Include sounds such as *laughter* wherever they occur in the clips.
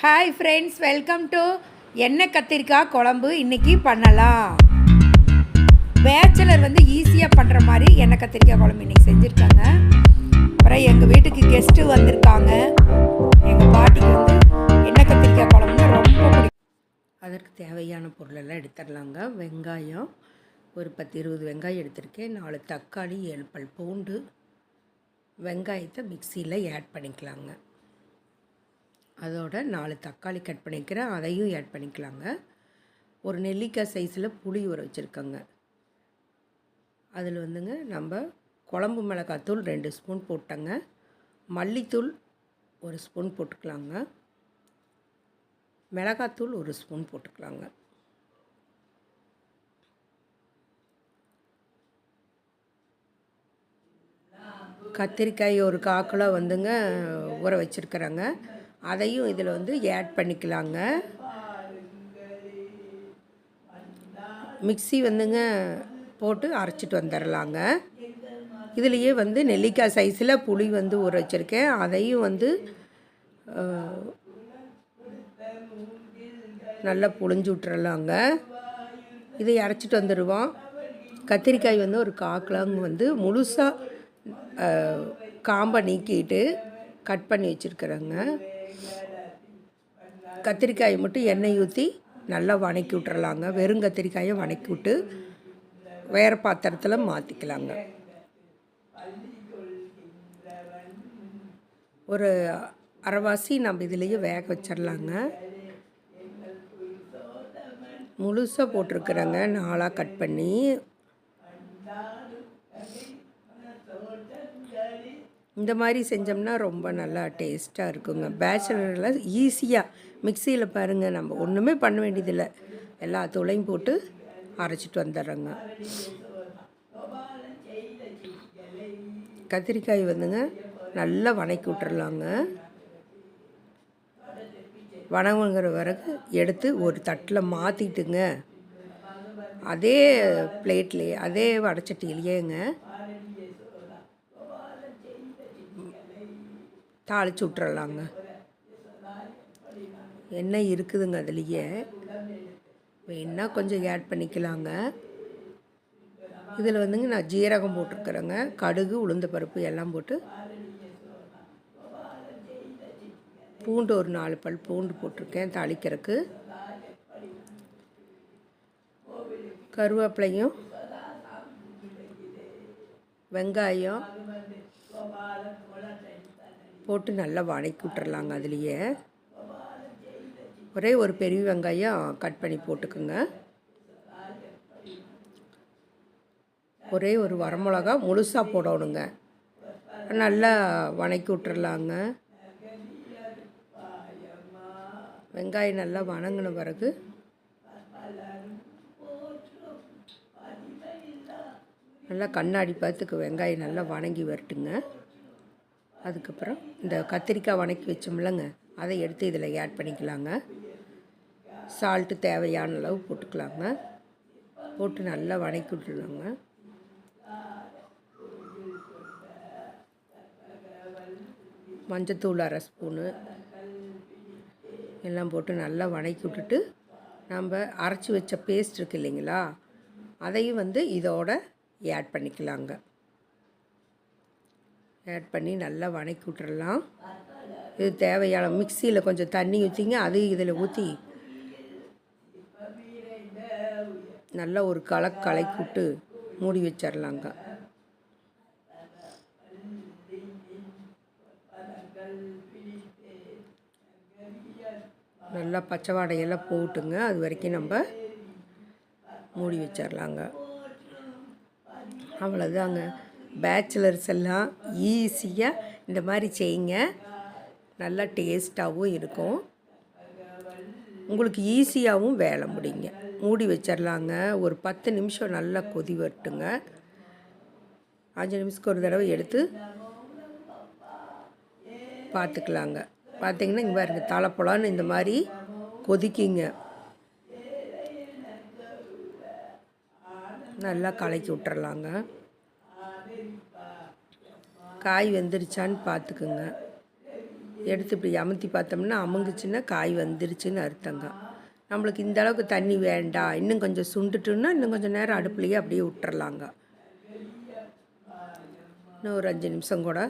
Hi friends welcome to எண்ணெய் கத்திரிக்காய் குழம்பு இன்றைக்கி பண்ணலாம். பேச்சுலர் வந்து ஈஸியாக பண்ணுற மாதிரி எண்ணெய் கத்திரிக்காய் குழம்பு இன்றைக்கி செஞ்சுருக்காங்க. அப்புறம் எங்கள் வீட்டுக்கு கெஸ்ட்டு வந்திருக்காங்க. எங்கள் பாட்டிக்கு வந்து எண்ணெய் கத்திரிக்காய் குழம்புனா ரொம்ப பிடிக்கும். அதற்கு தேவையான பொருளெல்லாம் எடுத்துடலாங்க. வெங்காயம் ஒரு பத்து இருபது வெங்காயம் எடுத்திருக்கேன். நாலு தக்காளி ஏழு பல் பூண்டு. வெங்காயத்தை மிக்சியில் ஆட் பண்ணிக்கலாங்க. அதோட நாலு தக்காளி கட் பண்ணிக்கிறேன். அதையும் ஆட் பண்ணிக்கலாங்க. ஒரு நெல்லிக்காய் சைஸில் புளி ஊற வச்சுருக்கோங்க. அதில் வந்துங்க நம்ம குழம்பு மிளகாத்தூள் ரெண்டு ஸ்பூன் போட்டங்க. மல்லித்தூள் ஒரு ஸ்பூன் போட்டுக்கலாங்க. மிளகாத்தூள் ஒரு ஸ்பூன் போட்டுக்கலாங்க. கத்திரிக்காய் ஒரு காக்கிலோ வந்துங்க ஊற வச்சுருக்குறேங்க. அதையும் இதில் வந்து ஆட் பண்ணிக்கலாங்க. மிக்ஸி வந்துங்க போட்டு அரைச்சிட்டு வந்துடலாங்க இதுலேயே வந்து நெல்லிக்காய் சைஸில் புளி வந்து ஊற வச்சுருக்கேன். அதையும் வந்து நல்லா புழிஞ்சு விட்டுறலாங்க. இதை அரைச்சிட்டு வந்துடுவோம் கத்திரிக்காய் வந்து ஒரு காக்கலாங்க வந்து முழுசாக காம்பை நீக்கிட்டு கட் பண்ணி வச்சுருக்குறேங்க. கத்திரிக்காயை மட்டும் எண்ணெய் ஊற்றி நல்லா வணக்கி விட்டுறலாங்க. வெறும் கத்திரிக்காயை வணக்கி விட்டு வேறு பாத்திரத்தில் மாற்றிக்கலாங்க ஒரு அரைவாசி நம்ம இதுலேயே வேக வச்சிடலாங்க முழுசாக போட்டிருக்குறேங்க. நாளாக கட் பண்ணி இந்த மாதிரி செஞ்சோம்னா ரொம்ப நல்லா டேஸ்ட்டாக இருக்குங்க. பேச்சுலரில் ஈஸியாக மிக்சியில் பாருங்கள் நம்ம ஒன்றுமே பண்ண வேண்டியதில்லை. எல்லா தூளையும் போட்டு அரைச்சிட்டு வந்துடுறோங்க. கத்திரிக்காய் வந்துங்க நல்லா வணக்கி விட்டுறலாங்க. வணங்குங்கிற பிறகு எடுத்து ஒரு தட்டில் மாற்றிட்டுங்க அதே பிளேட்லேயே அதே வடச்சட்டியிலேயேங்க தாளிச்சு விட்றலாங்க எண்ணெய் இருக்குதுங்க அதுலேயே. வேணால் கொஞ்சம் ஆட் பண்ணிக்கலாங்க. இதில் வந்துங்க நான் ஜீரகம் போட்டிருக்கிறேங்க. கடுகு உளுந்த பருப்பு எல்லாம் போட்டு பூண்டு ஒரு நாலு பல் பூண்டு போட்டிருக்கேன் தாளிக்கிறதுக்கு. கருவேப்பிலையும் வெங்காயம் போட்டு நல்லா வணக்கி விட்டுறலாங்க அதுலேயே. ஒரே ஒரு பெரிய வெங்காயம் கட் பண்ணி போட்டுக்குங்க. ஒரே ஒரு வரமிளகா முழுசாக போடணுங்க. நல்லா வணக்கி விட்டுறலாங்க. வெங்காயம் நல்லா வணங்கின பிறகு நல்லா கண்ணாடி பார்த்துக்கு வெங்காயம் நல்லா வணங்கி வரட்டுங்க. அதுக்கப்புறம் இந்த கத்திரிக்காய் வணக்கி வச்சோம்லங்க அதை எடுத்து இதில் ஆட் பண்ணிக்கலாங்க. சால்ட்டு தேவையான அளவு போட்டுக்கலாங்க. போட்டு நல்லா வணக்கி விட்டுலாங்க மஞ்சத்தூள் அரை ஸ்பூனு எல்லாம் போட்டு நல்லா வணக்கி விட்டுட்டு நம்ம அரைச்சி வச்ச பேஸ்ட் இருக்கு இல்லைங்களா அதையும் வந்து இதோட ஆட் பண்ணிக்கலாங்க. ஆட் பண்ணி நல்லா வணக்கி விட்டுறலாம். இது தேவையான மிக்சியில் கொஞ்சம் தண்ணி ஊற்றிங்க அது இதில் ஊற்றி நல்லா ஒரு கலக் கலக்கி விட்டு மூடி வச்சிடலாங்க நல்லா பச்சை வாடையெல்லாம் போட்டுங்க அது வரைக்கும் நம்ம மூடி வச்சிடலாங்க அவ்வளோதாங்க பேச்சுலர்ஸ் எல்லாம் ஈஸியாக இந்த மாதிரி செய்யுங்க. நல்லா டேஸ்ட்டாகவும் இருக்கும். உங்களுக்கு ஈஸியாகவும் வேலை முடியுங்க. மூடி வச்சிடலாங்க ஒரு பத்து நிமிஷம் நல்லா கொதி வரட்டுங்க. அஞ்சு நிமிஷத்துக்கு ஒரு தடவை எடுத்து பார்த்துக்கலாங்க. பார்த்தீங்கன்னா இங்கே பாருங்க தலைப்பழான்னு இந்த மாதிரி கொதிக்கிங்க. நல்லா கலக்கி விட்டுறலாங்க. காய் வெந்துருச்சான்னு பார்த்துக்குங்க. எடுத்து இப்படி அமுத்தி பார்த்தோம்னா அமுங்குச்சுன்னா காய் வந்துருச்சுன்னு அர்த்தங்க. நம்மளுக்கு இந்த அளவுக்கு தண்ணி வேண்டாம் இன்னும் கொஞ்சம் சுண்டுட்டுன்னா இன்னும் கொஞ்சம் நேரம் அடுப்புலையே அப்படியே விட்டுறலாங்க. இன்னும் ஒரு அஞ்சு நிமிஷம் கூட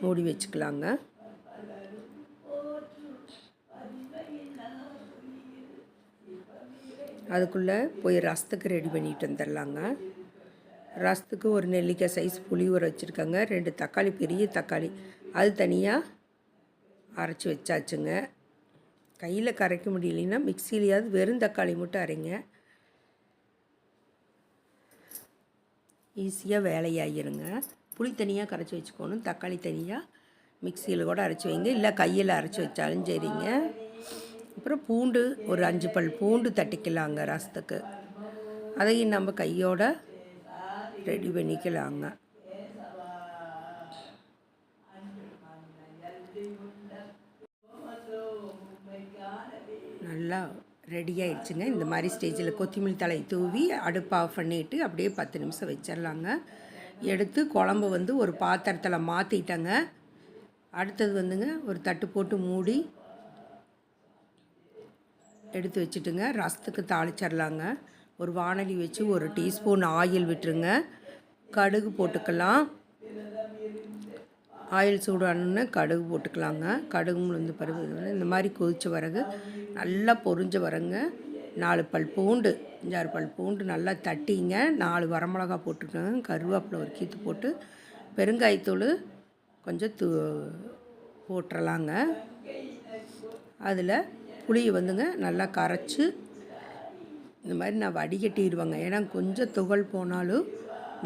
மூடி வச்சுக்கலாங்க. அதுக்குள்ளே போய் ரசத்துக்கு ரெடி பண்ணிட்டு வந்துடலாங்க ரசத்துக்கு ஒரு நெல்லிக்காய் சைஸ் புளி ஊற வச்சுருக்கேங்க. ரெண்டு தக்காளி பெரிய தக்காளி. அது தனியாக அரைச்சி வச்சாச்சுங்க. கையில் கரைக்க முடியலன்னா மிக்சிலையாவது வெறும் தக்காளி மட்டும் அரைங்க. ஈஸியாக வேலையாகிருங்க புளி தனியாக கரைச்சி வச்சுக்கணும். தக்காளி தனியாக மிக்சியில் கூட அரைச்சி வைங்க. இல்லை கையில் அரைச்சி வச்சாலும் சரிங்க. அப்புறம் பூண்டு ஒரு அஞ்சு பல் பூண்டு தட்டிக்கலாங்க ரசத்துக்கு. அதையும் நம்ம கையோட ரெடி பண்ணிக்கலாங்க நல்லா ரெடி ஆயிடுச்சுங்க. இந்த மாதிரி ஸ்டேஜில் கொத்தமல்லி தலை தூவி அடுப்பு ஆஃப் பண்ணிவிட்டு அப்படியே பத்து நிமிஷம் வச்சிடலாங்க. எடுத்து குழம்பு வந்து ஒரு பாத்திரத்தில் மாற்றிட்டேங்க அடுத்தது வந்துங்க ஒரு தட்டு போட்டு மூடி எடுத்து வச்சுட்டுங்க. ரசத்துக்கு தாளிச்சிடலாங்க. ஒரு வானலி வச்சு ஒரு டீஸ்பூன் ஆயில் விட்டுருங்க. கடுகு போட்டுக்கலாம். ஆயில் சூடானோடனே கடுகு போட்டுக்கலாங்க. கடுகு முழுந்து பருவ இந்த மாதிரி கொதித்த பிறகு நல்லா பொரிஞ்ச வரங்க நாலு பல் பூண்டு அஞ்சாறு பல் பூண்டு நல்லா தட்டிங்க. நாலு வரமிளகா போட்டுக்கோங்க. கருவேப்பிலை ஒரு கீத்து போட்டு பெருங்காயத்தூள் கொஞ்சம் தூ போட்டுறலாங்க. அதில் புளியை வந்துங்க நல்லா கரைச்சி இந்த மாதிரி நான் வடிகட்டிடுவேங்க. ஏன்னா கொஞ்சம் துகள் போனாலும்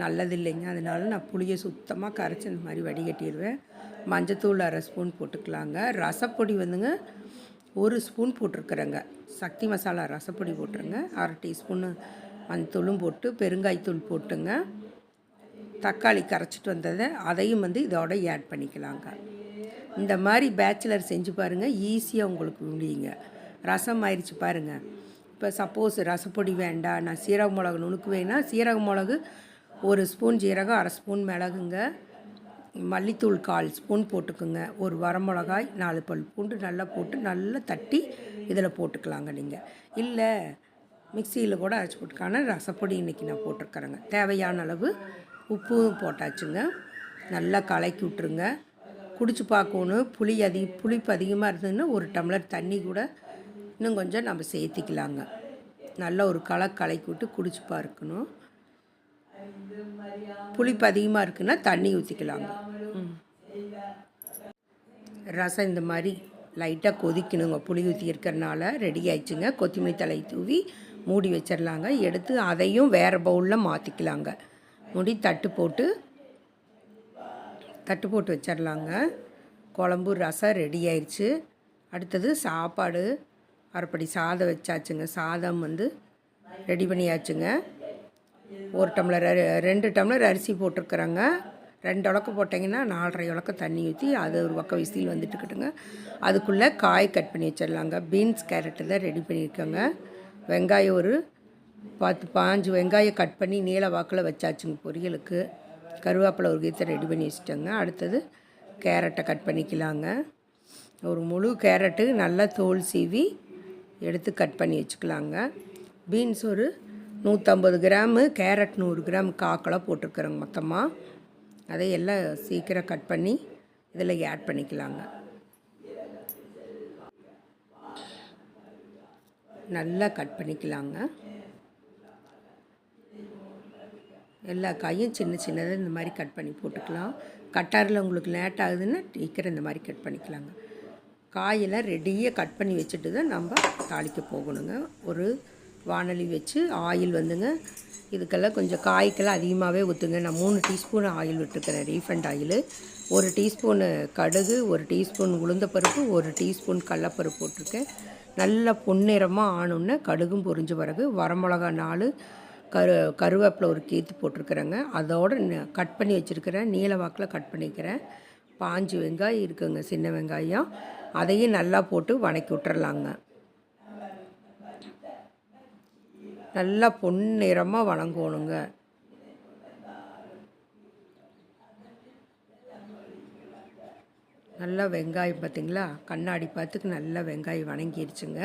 நல்லதில்லைங்க. அதனால நான் புளியை சுத்தமாக கரைச்சி இந்த மாதிரி வடிகட்டிடுவேன் மஞ்சத்தூள் அரை ஸ்பூன் போட்டுக்கலாங்க. ரசப்பொடி வந்துங்க ஒரு ஸ்பூன் போட்டிருக்குறேங்க. சக்தி மசாலா ரசப்பொடி போட்டுருங்க. அரை டீஸ்பூன்னு மஞ்சத்தூளும் போட்டு பெருங்காய்த்தூள் போட்டுங்க. தக்காளி கரைச்சிட்டு வந்ததை அதையும் வந்து இதோட ஆட் பண்ணிக்கலாங்க. இந்த மாதிரி பேச்சுலர் செஞ்சு பாருங்கள் ஈஸியாக உங்களுக்கு முடியுங்க. ரசம் ஆயிடுச்சு பாருங்கள் இப்போ சப்போஸ் ரசப்பொடி வேண்டாம் நான் சீரக மிளகு நுணுக்குவேன்னா சீரக மிளகு ஒரு ஸ்பூன் ஜீரகம் அரை ஸ்பூன் மிளகுங்க. மல்லித்தூள் கால் ஸ்பூன் போட்டுக்குங்க. ஒரு வரமிளகாய் நாலு பல் பூண்டு நல்லா போட்டு நல்லா தட்டி இதில் போட்டுக்கலாங்க நீங்கள் இல்லை மிக்சியில் கூட அரைச்சி போட்டுக்கான ரசப்பொடி இன்றைக்கி நான் போட்டிருக்கிறேங்க. தேவையான அளவு உப்பும் போட்டாச்சுங்க. நல்லா கலக்கி விட்ருங்க குடிச்சு பார்க்கணும். புளி அதிக புளிப்பு அதிகமாக இருந்ததுன்னா ஒரு டம்ளர் தண்ணி கூட இன்னும் கொஞ்சம் நம்ம சேர்த்திக்கலாங்க. நல்லா ஒரு களை கலக்கி விட்டு குடிச்சு பார்க்கணும். புளிப்பு அதிகமாக இருக்குன்னா தண்ணி ஊற்றிக்கலாங்க ரசம் இந்த மாதிரி லைட்டாக கொதிக்கணுங்க. புளி ஊற்றி இருக்கிறனால ரெடி ஆயிடுச்சுங்க. கொத்தமல்லி தலை தூவி மூடி வச்சிடலாங்க. எடுத்து அதையும் வேறு பவுலில் மாற்றிக்கலாங்க முடி தட்டு போட்டு தட்டு போட்டு வச்சிடலாங்க. குழம்பு ரசம் ரெடி ஆயிடுச்சு. அடுத்தது சாப்பாடு. அரைப்படி சாதம் வச்சாச்சுங்க. சாதம் வந்து ரெடி பண்ணியாச்சுங்க. ஒரு டம்ளர் ரெண்டு டம்ளர் அரிசி போட்டிருக்குறாங்க. ரெண்டு உலக்கம் போட்டிங்கன்னா நாலரை உலக்கம் தண்ணி ஊற்றி அது ஒரு பக்கம் விசில் வந்துட்டுக்கிட்டுங்க அதுக்குள்ளே காய் கட் பண்ணி வச்சிடலாங்க. பீன்ஸ் கேரட்டு தான் ரெடி பண்ணியிருக்கோங்க. வெங்காயம் ஒரு பத்து பாஞ்சு வெங்காயம் கட் பண்ணி நீல வாக்கில் வச்சாச்சுங்க பொரியலுக்கு. கருவேப்பிலை ஒரு கீத்தை ரெடி பண்ணி வச்சுட்டோங்க. அடுத்தது கேரட்டை கட் பண்ணிக்கலாங்க. ஒரு முழு கேரட்டு நல்லா தோல் சீவி எடுத்து கட் பண்ணி வச்சுக்கலாங்க. பீன்ஸ் ஒரு நூற்றம்பது கிராமு கேரட் நூறு கிராம் காக்கெல்லாம் போட்டிருக்குறோங்க மொத்தமாக அதை எல்லாம் சீக்கிரம் கட் பண்ணி இதில் ஆட் பண்ணிக்கலாங்க. நல்லா கட் பண்ணிக்கலாங்க. எல்லா காயும் சின்ன சின்னதாக இந்த மாதிரி கட் பண்ணி போட்டுக்கலாம். கட்டாரில் உங்களுக்கு லேட் ஆகுதுன்னா சீக்கிரம் இந்த மாதிரி கட் பண்ணிக்கலாங்க. காயெல்லாம் ரெடியாக கட் பண்ணி வச்சுட்டு தான் நம்ம தாளிக்க போகணுங்க. ஒரு வானொலி வச்சு ஆயில் வந்துங்க. இதுக்கெல்லாம் கொஞ்சம் காய்க்கெல்லாம் அதிகமாகவே ஊற்றுங்க நான் மூணு டீஸ்பூன் ஆயில் விட்டுருக்கிறேன். Refined oil. ஒரு டீஸ்பூனு கடுகு ஒரு டீஸ்பூன் உளுந்தப்பருப்பு ஒரு டீஸ்பூன் கடலப்பருப்பு போட்டிருக்கேன். நல்லா பொன்னிறமாக ஆனோன்னே கடுகும் பொரிஞ்ச பிறகு வரமிளகா நாலு கரு கருவேப்பிலை ஒரு கீத்து போட்டிருக்கிறேங்க. அதோடு கட் பண்ணி வச்சுருக்கிறேன். நீல வாக்கில் கட் பண்ணிக்கிறேன். பாஞ்சு வெங்காயம் இருக்குங்க சின்ன வெங்காயம். அதையும் நல்லா போட்டு வணக்கி விட்டுறலாங்க. நல்லா பொன்னிறமாக வணங்கணுங்க. நல்லா வெங்காயம் பார்த்தீங்களா கண்ணாடி பார்த்துக்கு நல்லா வெங்காயம் வணங்கிருச்சுங்க.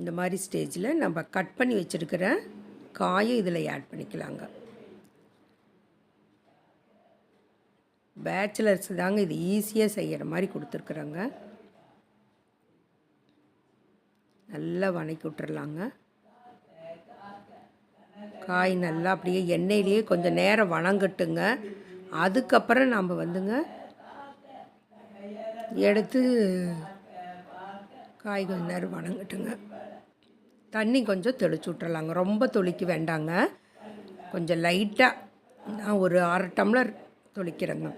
இந்த மாதிரி ஸ்டேஜில் நம்ம கட் பண்ணி வச்சுருக்கிற காயை இதில் ஆட் பண்ணிக்கலாங்க. பேச்சுலர்ஸ் தாங்க இது ஈஸியாக செய்கிற மாதிரி கொடுத்துருக்குறாங்க. நல்லா வணக்கி விட்டுறலாங்க. காய் நல்லா அப்படியே எண்ணெயிலேயே கொஞ்சம் நேரம் வணங்கட்டுங்க. அதுக்கப்புறம் நாம் வந்துங்க எடுத்து காய் கொஞ்சம் நேரம் வணங்கட்டுங்க. தண்ணி கொஞ்சம் தெளிச்சு விட்றலாங்க ரொம்ப தொளிக்க வேண்டாங்க. கொஞ்சம் லைட்டாக நான் ஒரு அரை டம்ளர் தொளிக்கிறேங்க.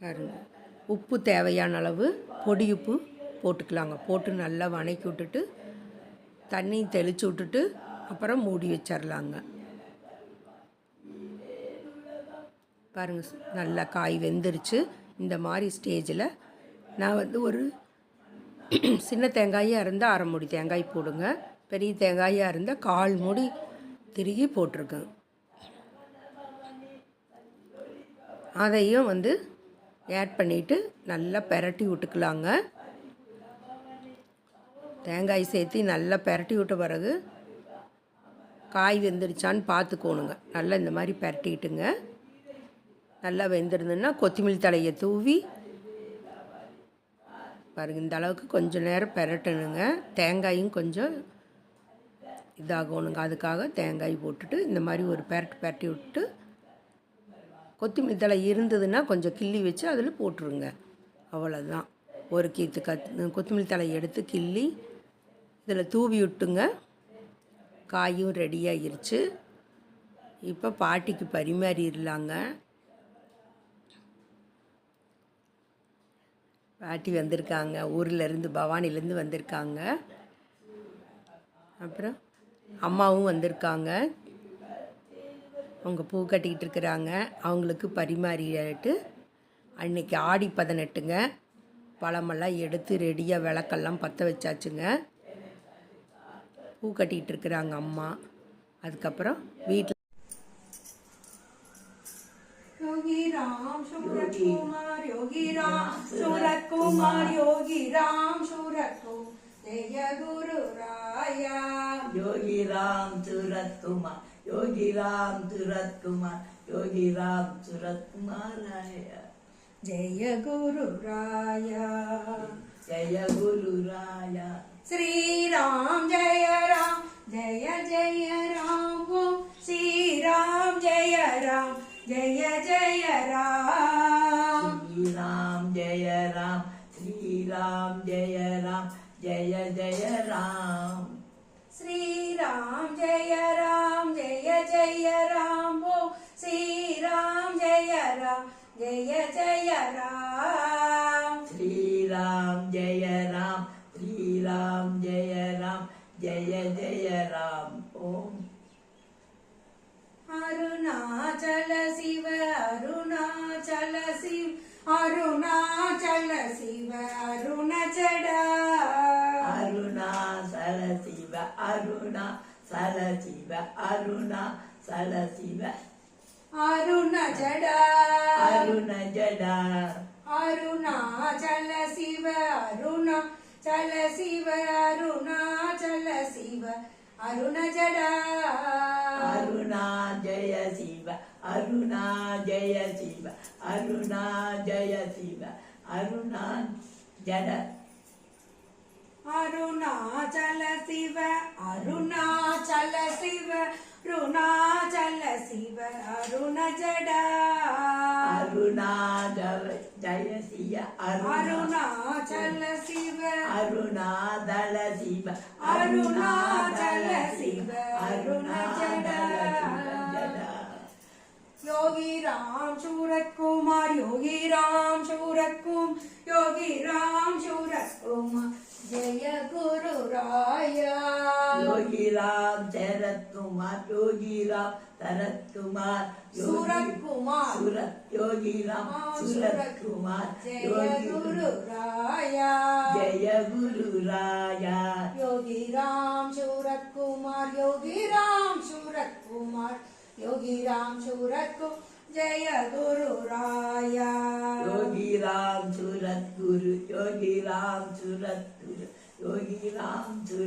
பாருங்கள் உப்பு தேவையான அளவு பொடி உப்பு போட்டுக்கலாங்க. போட்டு நல்லா வணக்கி விட்டுட்டு தண்ணி தெளித்து விட்டுட்டு அப்புறம் மூடி வச்சிடலாங்க பாருங்க நல்லா காய் வெந்துருச்சு. இந்த மாதிரி ஸ்டேஜில் நான் வந்து ஒரு *clears throat* சின்ன தேங்காயாக இருந்தால் அரை மூடி தேங்காய் போடுங்க. பெரிய தேங்காயாக இருந்தால் கால் மூடி திருகி போட்டிருக்கேன். அதையும் வந்து ஆட் பண்ணிவிட்டு நல்லா பெரட்டி விட்டுக்கலாங்க. தேங்காய் சேர்த்து நல்லா பெரட்டி விட்ட பிறகு காய் வெந்துருச்சான்னு பார்த்துக்கோணுங்க. நல்லா இந்த மாதிரி பெரட்டிக்கிட்டுங்க நல்லா வெந்துருந்துன்னா கொத்தமல்லி தலையை தூவி பாருங்கள் இந்த அளவுக்கு கொஞ்சம் நேரம் பெரட்டணுங்க. தேங்காயும் கொஞ்சம் இதாகணுங்க. அதுக்காக தேங்காய் போட்டுட்டு இந்த மாதிரி ஒரு பெரட்டு பெரட்டி விட்டு கொத்தமல்லி தழை இருந்ததுன்னா கொஞ்சம் கிள்ளி வச்சு அதில் போட்டுருங்க. அவ்வளோதான் ஒரு கீத்து கத் கொத்தமல்லி தழை எடுத்து கிள்ளி இதில் தூவி விட்டுங்க. காயும் ரெடியாகிருச்சு இப்போ பாட்டிக்கு பரிமாறிடலாங்க. பாட்டி வந்திருக்காங்க. ஊர்லேருந்து பவானிலேருந்து வந்திருக்காங்க. அப்புறம் அம்மாவும் வந்திருக்காங்க. அவங்க பூ கட்டிக்கிட்டு இருக்கிறாங்க. அவங்களுக்கு பரிமாறிட்டு அன்னைக்கு ஆடி பதினெட்டுங்க. பழமெல்லாம் எடுத்து ரெடியாக விளக்கெல்லாம் பற்ற வச்சாச்சுங்க. பூ கட்டிகிட்டு இருக்கிறாங்க அம்மா. அதுக்கப்புறம் வீட்டில் யோகி ராம் சூரத் யோகி ராம் சூரத் ஜெய குரு ராயா. யோகி ராம் சூரத் योगी राम सूरत कुमार योगी राम सूरत कुमार आया जय गुरु राया जय गुरु राया श्री राम जय राम जय जय राम हो श्री राम जय राम जय जय राम श्री राम जय राम श्री राम जय राम जय जय राम श्री राम जय राम जय जय राम वो श्री राम जय राम जय जय राम। श्री राम जय राम श्री राम जय राम जय जय राम ओम। अरुणाचल शिव अरुणाचल शिव अरुणाचल शिव अरुण चढ़ा। అరుణ సరశివ అరుణ సరశివ అరుణ జడ. అరుణ జడ. అరుణ చల శివ అరుణ చల శివ అరుణ చల శివ అరుణ జడ. అరుణ జయ శివ అరుణ జయ శివ అరుణ జయ శివ అరుణ జడ. அருணாச்சல சிவ அருணாச்சல சிவ அருணாச்சல சிவ அருணஜடா. அருணாச்சல ஜய சிவ அருணாச்சல சிவ. அருணாதள சிவ அருணாச்சல சிவ அருணஜடா யோகி ராம் சூரத்குமார் யோகி ராம் சூரத்கும் யோகி ராம் சூரத்குமார் जय गुरु राया योगी राम शरत कुमार योगी राम शरत कुमार सूरत कुमार सूरत योगी राम सूरत कुमार जय गुरु राया जय गुरु राया योगी राम सूरत कुमार योगी राम सूरत कुमार योगी राम सूरत को जय गुरु राया योगी राम सूरत गुरु योगी राम सूरत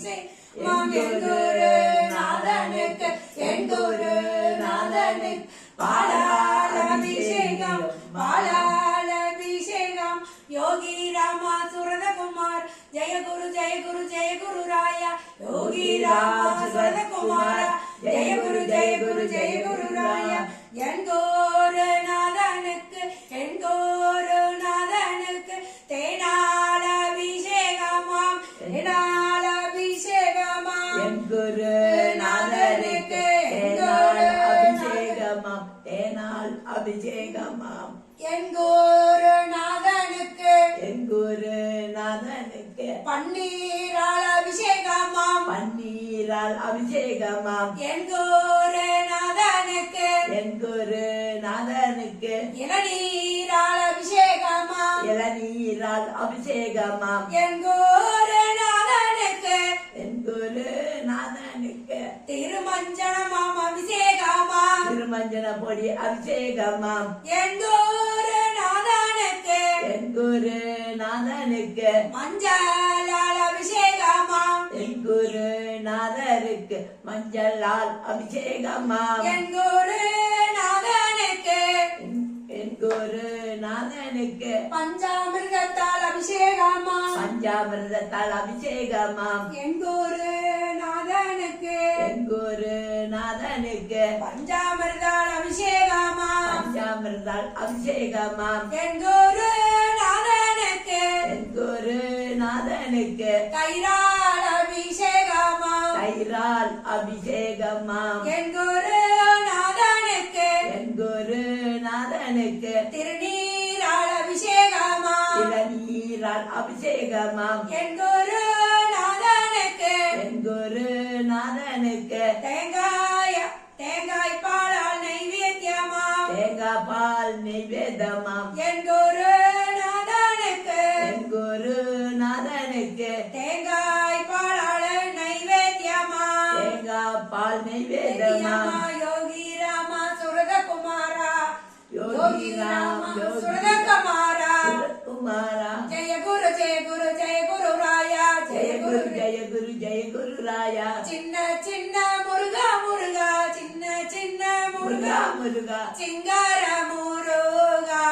அபிஷேகமாம் என் குரு நாதனுக்கு என் நாதனுக்கு பாலால அபிஷேகம் பாலால அபிஷேகம். யோகி ராமா சுரதகுமார் ஜெய குரு ஜெய குரு ஜெய குரு ராயா. யோகி ராமா சுரதகுமார ஜெய குரு ஜெய குரு ஜெய குரு ராயா. என் அபிஷேகம் எங்கூரு நாதனுக்கு எங்கூரு நாதனுக்கு பன்னீரால் அபிஷேகமாம் பன்னீரால் அபிஷேகமாம் எங்கூரு நாதனுக்கு எங்கூரு நாதனுக்கு இளநீரால் அபிஷேகமாம் இளநீரால் அபிஷேகமாம் எங்கூரு நாதனுக்கு எங்கூரு நாதனுக்கு திருமஞ்சனமாம். மஞ்சன பொடி அபிஷேகமாம் எங்கூரு நாதனுக்கு. எங்கூரு நாதனுக்கு? மஞ்சளால் அபிஷேகமாம் எங்கூரு நாதருக்கு மஞ்சளால் அபிஷேகமாம் எங்கூரு நாதனுக்கு. எங்கூரு நாதனுக்கு? பஞ்சாமிர்தத்தால் அபிஷேகமாம் பஞ்சாமிர்தத்தால் அபிஷேகமாம் எங்கூரு எங்கூரு நாதனுக்கு பஞ்சாமிர்தால் அபிஷேகமா பஞ்சாமிர்தால் அபிஷேகமா எங்கூரு நாதனுக்கு எங்கூரு நாதனுக்கு கைரால் அபிஷேகமா கைரால் அபிஷேகமா எங்கூரு நாதனுக்கு எங்கூரு நாதனுக்கு திருநீரால் அபிஷேகமா திருநீரால் அபிஷேகமா எங்கூரு நாதனுக்கு என் குரு நாதனுக்கு. தேங்காய தேங்காய் பாலால் நைவேத்தியமாம் தேங்காய் பால் நிவேதமாம் என் குரு நாதனுக்கு? என் குரு நாதனுக்கு. தேங்காய் பாலால் நைவேத்தியமாம் தேங்காய் பால் நிவேதமாம் யோகி ராமா சுரத குமாரா யோகி ராம் யோகி சுரத குமாரா குமாரா ஜெய குரு ஜெய குரு ஜெய ஜெய குரு ஜெய குரு ராயா சின்ன சின்ன முருகா முருகா சின்ன சின்ன முருகா முருகா முருகா சிங்கார முருகா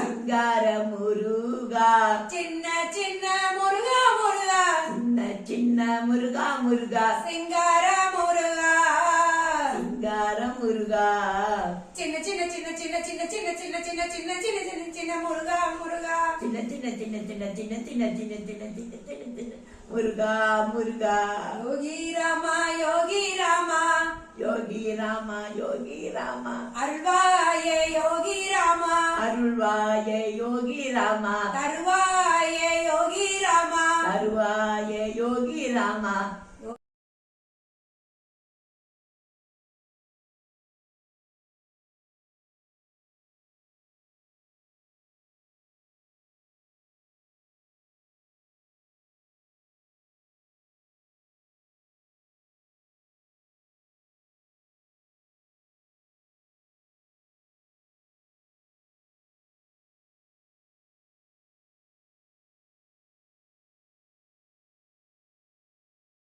சிங்கார முருகா சின்ன சின்ன முருகா முருகா சின்ன சின்ன முருகா முருகா சிங்கார முருகா சிங்கார முருகா சின்ன சின்ன சின்ன சின்ன சின்ன சின்ன சின்ன சின்ன சின்ன சின்ன சின்ன சின்ன முருகா முருகா சின்ன சின்ன முருகா முருகா யோகி ராமா யோகி ராமா யோகி ராமா யோகி ராமா. அருள்வாயே யோகி ராமா. அருள்வாயே யோகி ராமா. தரு